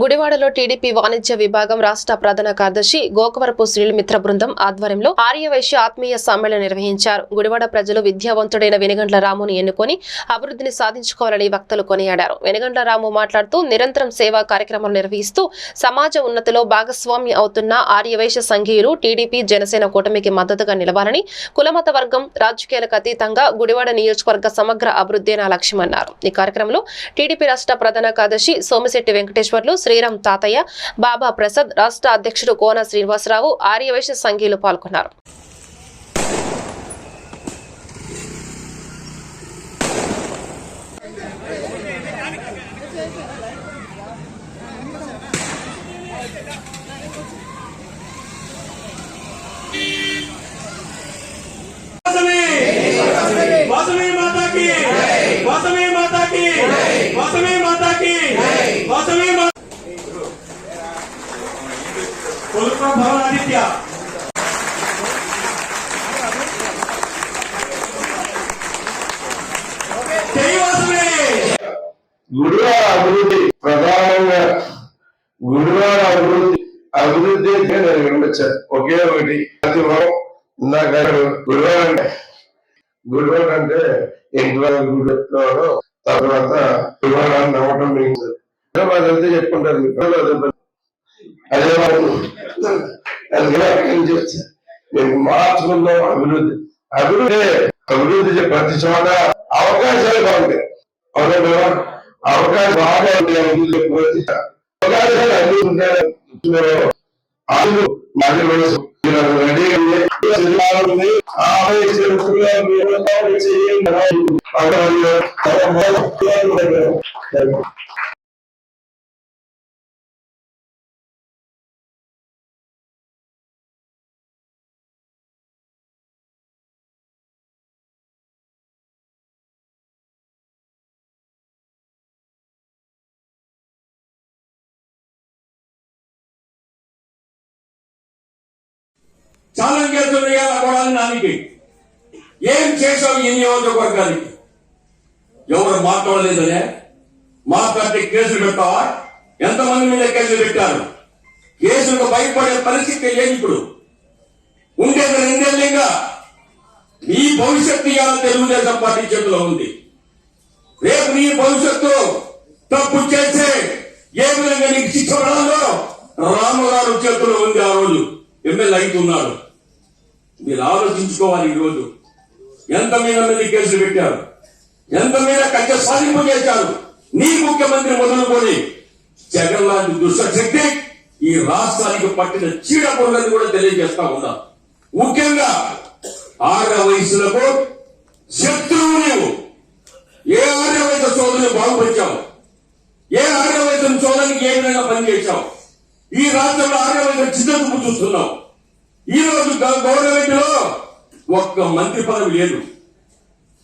గుడివాడలో టీడీపీ వాణిజ్య విభాగం రాష్ట్ర ప్రధాన కార్యదర్శి గోకవరపు శ్రీలు మిత్ర బృందం ఆధ్వర్యంలో ఆర్యవైశ్య ఆత్మీయ సమ్మేళనం నిర్వహించారు. గుడివాడ ప్రజలు విద్యావంతుడైన వెనుగండ్ల రామును ఎన్నుకొని అభివృద్ధిని సాధించుకోవాలని వక్తలు కొనియాడారు. వెనుగండ్ల రాము మాట్లాడుతూ నిరంతరం సేవా కార్యక్రమాలు నిర్వహిస్తూ సమాజ ఉన్నతిలో భాగస్వామి అవుతున్న ఆర్యవైశ్య సంఘీయులు టీడీపీ జనసేన కూటమికి మద్దతుగా నిలవాలని కులమత వర్గం రాజకీయాలకు అతీతంగా గుడివాడ నియోజకవర్గ సమగ్ర అభివృద్ధి నా లక్ష్యమన్నారు. ఈ కార్యక్రమంలో టీడీపీ రాష్ట్ర ప్రధాన కార్యదర్శి సోమిశెట్టి వెంకటేశ్వర్లు శ్రీరామ్ తాతయ్య బాబా ప్రసాద్ రాష్ట్ర అధ్యక్షుడు కోన శ్రీనివాసరావు ఆర్యవైశ్య సంఘీయులు పాల్గొన్నారు. కూడా భవన్ గురువార అభివృద్ధి ప్రధానంగా గురువార అభివృద్ధి అభివృద్ధి ఒకే ఒకటి ప్రతి వారం ఇందాక గురువారం అంటే గురువారం అంటే ఇంట్లో గుడిలో తర్వాత గురువారాన్ని నవ్వటం మిగిలింది. చెప్పుకుంటారు అదే నుంచి వచ్చా. మేము మార్చుకుందాం అభివృద్ధి. అభివృద్ధి అభివృద్ధి ప్రతి చోట అవకాశాలు బాగుంటాయి. అవునా అవకాశం బాగా ఉంటాయి అభివృద్ధి అవకాశాలు అభివృద్ధి ఉంటాయి. రెడీ చాలా చేస్తున్నాయి కొడాలి నానికి. ఏం చేసావు ఈ నియోజకవర్గానికి? ఎవరు మాట్లాడలేదనే మాట్లాడితే కేసులు పెట్టావా ఎంతమంది మీద కేసులు పెట్టారు? కేసులకు భయపడే పరిస్థితి లేదు ఇప్పుడు? ఉండేది రెండేళ్ళుగా నీ భవిష్యత్తు ఇవాళ తెలుగుదేశం పార్టీ చేతిలో ఉంది. రేపు నీ భవిష్యత్తు తప్పు చేస్తే ఏ విధంగా నీకు శిక్ష పడాలో రామగారు చేతిలో ఉంది ఆ రోజు. ఎమ్మెల్యే అవుతున్నాడు మీరు ఆలోచించుకోవాలి ఈ రోజు ఎంత మీద మీద కేసులు పెట్టారు? ఎంత మీద కట్ట సాధింపు చేశారు? నీ ముఖ్యమంత్రి మొదలుకొని జగన్ లాంటి దుష్టశక్తి ఈ రాష్ట్రానికి పట్టిన చీడపడులని కూడా తెలియజేస్తా ఉన్నా. ముఖ్యంగా ఆర్య వయసులకు శత్రువు నీవు. ఏ ఆర్య వయసు సోదరుని బాగుపరిచావు? ఏ ఆర్య వయసు సోదరునికి ఏ విధంగా పనిచేశావు ఈ రాష్ట్రంలో ఆర్య వయసు చిన్నతూపు చూస్తున్నావు. ఈ రోజు గవర్నమెంట్లో ఒక్క మంత్రి పదవి లేదు.